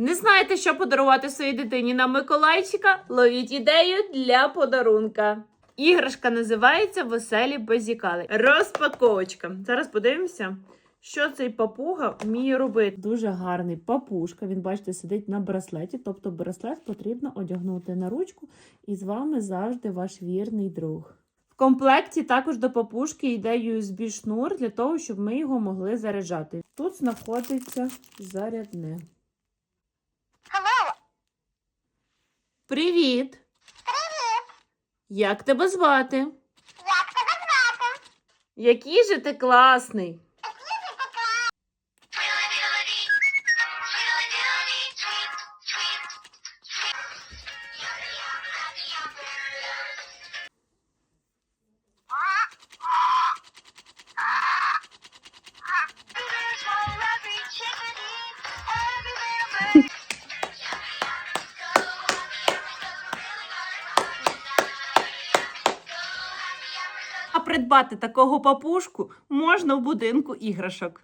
Не знаєте, що подарувати своїй дитині на Миколайчика? Ловіть ідею для подарунка. Іграшка називається Веселі базікали. Розпаковочка. Зараз подивимося, що цей папуга вміє робити. Дуже гарний папушка. Він, бачите, сидить на браслеті, тобто браслет потрібно одягнути на ручку, і з вами завжди ваш вірний друг. В комплекті також до папушки йде USB шнур для того, щоб ми його могли заряджати. Тут знаходиться зарядне. Привіт! Привіт. Як тебе звати? Як тебе звати? Який же ти класний! А придбати такого папушку можна в будинку іграшок.